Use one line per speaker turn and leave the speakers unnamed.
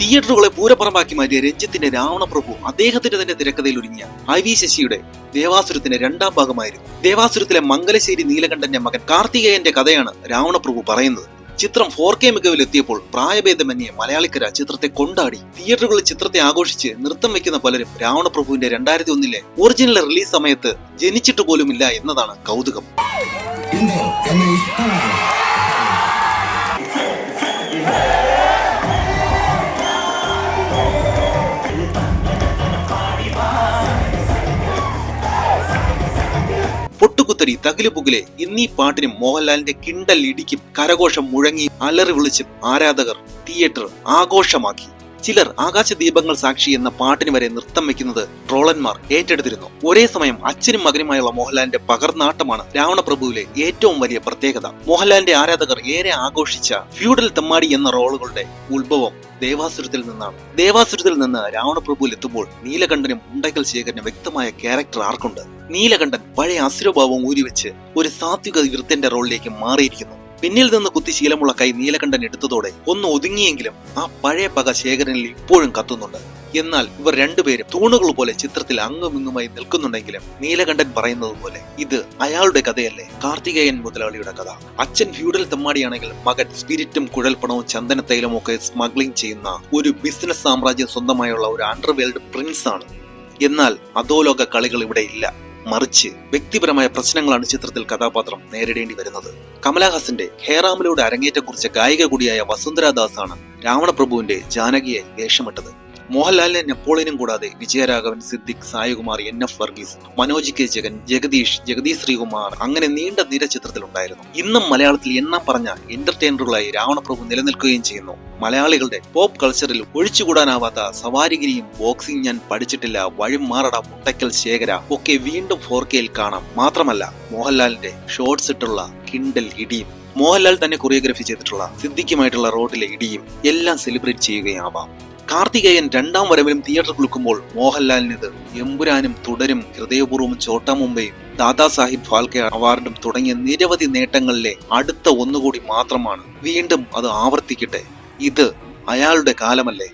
തിയേറ്ററുകളെ പൂരപ്പുറമാക്കി മാറ്റിയ രഞ്ജിത്തിന്റെ രാവണപ്രഭു അദ്ദേഹത്തിന്റെ തന്നെ തിരക്കഥയിൽ ഒരുങ്ങിയ ഐ വി ശശിയുടെ ദേവാസുരത്തിന്റെ രണ്ടാം ഭാഗമായിരുന്നു. ദേവാസുരത്തിലെ മംഗലശ്ശേരി നീലകണ്ഠന്റെ മകൻ കാർത്തികേയന്റെ കഥയാണ് രാവണപ്രഭു പറയുന്നത്. ചിത്രം ഫോർ കെ മികവിൽ എത്തിയപ്പോൾ പ്രായഭേദമന്യേ മലയാളിക്കര ചിത്രത്തെ കൊണ്ടാടി. തിയേറ്ററുകളിൽ ചിത്രത്തെ ആഘോഷിച്ച് നൃത്തം വെക്കുന്ന പലരും രാവണപ്രഭുവിന്റെ രണ്ടായിരത്തി ഒന്നിലെ ഒറിജിനൽ റിലീസ് സമയത്ത് ജനിച്ചിട്ട് പോലുമില്ല എന്നതാണ് കൗതുകം.
Bingo
തകിലു പുകിലെ എന്നീ പാട്ടിനും മോഹൻലാലിന്റെ കിണ്ടൽ ഇടിക്കും കരഘോഷം മുഴങ്ങി അലറി വിളിച്ചും ആരാധകർ തിയേറ്റർ ആഘോഷമാക്കി. ചിലർ ആകാശദീപങ്ങൾ സാക്ഷി എന്ന പാട്ടിന് വരെ നൃത്തം വെക്കുന്നത് ട്രോളന്മാർ ഏറ്റെടുത്തിരുന്നു. ഒരേ സമയം അച്ഛനും മകനുമായുള്ള മോഹൻലാലിന്റെ പകർന്നാട്ടമാണ് രാവണപ്രഭുവിലെ ഏറ്റവും വലിയ പ്രത്യേകത. മോഹൻലാലിന്റെ ആരാധകർ ഏറെ ആഘോഷിച്ച ഫ്യൂഡൽ തെമ്മാടി എന്ന റോളുകളുടെ ഉത്ഭവം ദേവാസുരത്തിൽ നിന്നാണ്. ദേവാസുരത്തിൽ നിന്ന് രാവണപ്രഭുവിൽ എത്തുമ്പോൾ നീലകണ്ഠനും ഉണ്ടകൽ ശേഖരനും വ്യക്തമായ ക്യാരക്ടർ ആർക്കുണ്ട്? നീലകണ്ഠൻ പഴയ അസുരഭാവം ഊരിവെച്ച് ഒരു സാത്വിക വൃത്തന്റെ റോളിലേക്ക് മാറിയിരിക്കുന്നു. പിന്നിൽ നിന്ന് കുത്തി ശീലമുള്ള കൈ നീലകണ്ഠൻ എടുത്തതോടെ ഒന്ന് ഒതുങ്ങിയെങ്കിലും ആ പഴയ പക ശേഖരനിൽ ഇപ്പോഴും കത്തുന്നുണ്ട്. എന്നാൽ ഇവർ രണ്ടുപേരും തൂണുകൾ പോലെ ചിത്രത്തിൽ അങ്ങുമിങ്ങുമായി നിൽക്കുന്നുണ്ടെങ്കിലും നീലകണ്ഠൻ പറയുന്നത് പോലെ ഇത് അയാളുടെ കഥയല്ലേ കാർത്തികേയൻ മുതലാളിയുടെ കഥ. അച്ഛൻ ഫ്യൂഡൽ തെമ്മാടിയാണെങ്കിൽ മകൻ സ്പിരിറ്റും കുഴൽപ്പണവും ചന്ദനത്തൈലും ഒക്കെ സ്മഗ്ലിംഗ് ചെയ്യുന്ന ഒരു ബിസിനസ് സാമ്രാജ്യം സ്വന്തമായുള്ള ഒരു അണ്ടർവേൾഡ് പ്രിൻസ് ആണ്. എന്നാൽ അധോലോക കളികൾ ഇവിടെ ഇല്ല. മറിച്ച് വ്യക്തിപരമായ പ്രശ്നങ്ങളാണ് ചിത്രത്തിൽ കഥാപാത്രം നേരിടേണ്ടി വരുന്നത്. കമലഹാസന്റെ ഹേറാമിലൂടെ അരങ്ങേറ്റം കുറിച്ച ഗായിക കൂടിയായ വസുന്ധര ദാസ് ആണ് രാവണപ്രഭുവിന്റെ ജാനകിയെ വേഷമിട്ടത്. മോഹൻലാലിനെ നെപ്പോളിയനും കൂടാതെ Vijayaraghavan Siddique Saikumar N F Varghese Manoj K. Jagan Jagadish Jagadish Sreekumar അങ്ങനെ നീണ്ട നിര ചിത്രത്തിലുണ്ടായിരുന്നു. ഇന്നും മലയാളത്തിൽ എണ്ണം പറഞ്ഞ എന്റർടൈനറുകളായി രാവണപ്രഭു നിലനിൽക്കുകയും ചെയ്യുന്നു. മലയാളികളുടെ പോപ്പ് കൾച്ചറിൽ ഒഴിച്ചുകൂടാനാവാത്ത സവാരിഗിരിയും ബോക്സിംഗ് ഞാൻ പഠിച്ചിട്ടില്ല. വഴിമാറട മുട്ടയ്ക്കൽ ശേഖര. ഒക്കെ വീണ്ടും ഫോർ കെയിൽ കാണാം. മാത്രമല്ല മോഹൻലാലിന്റെ ഷോർട്സ് ഇട്ടുള്ള കിണ്ടൽ ഇടിയും മോഹൻലാൽ തന്നെ കൊറിയോഗ്രഫി ചെയ്തിട്ടുള്ള സിദ്ധിക്കുമായിട്ടുള്ള റോഡിലെ ഇടിയും എല്ലാം സെലിബ്രേറ്റ് ചെയ്യുകയാവാം. കാർത്തികേയൻ രണ്ടാം വരവിലും തിയേറ്റർ കുലുക്കുമ്പോൾ മോഹൻലാലിനിത് എമ്പുരാനും തുടരും ഹൃദയപൂർവം ചോട്ടാ മുംബൈയും ദാദാസാഹിബ് ഫാൽക്കെ അവാർഡും തുടങ്ങിയ നിരവധി നേട്ടങ്ങളിലെ അടുത്ത ഒന്നുകൂടി മാത്രമാണ്. വീണ്ടും അത് ആവർത്തിക്കട്ടെ. ഇത് അയാളുടെ കാലമല്ലേ?